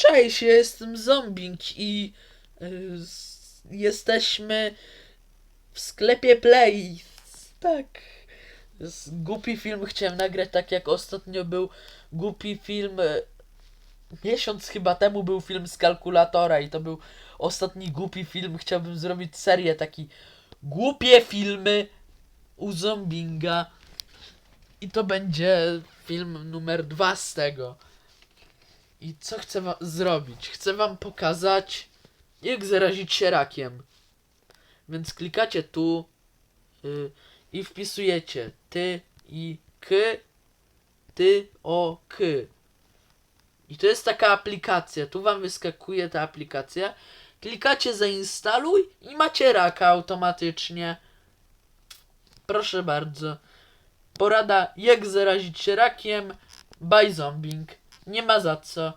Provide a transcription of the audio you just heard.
Cześć, ja jestem Zombing i y, jesteśmy w sklepie Play. Tak. Głupi film chciałem nagrać, tak jak ostatnio był głupi film. y, Miesiąc chyba temu był film z kalkulatora i to był ostatni głupi film. Chciałbym zrobić serię taki głupie filmy u Zombinga. I to będzie film numer dwa z tego. I co chcę wam zrobić? Chcę wam pokazać, jak zarazić się rakiem. Więc klikacie tu y, i wpisujecie ty i k, ty o k. I to jest taka aplikacja. Tu wam wyskakuje ta aplikacja. Klikacie zainstaluj i macie raka automatycznie. Proszę bardzo. Porada jak zarazić się rakiem. By Zombing. Nie ma za co.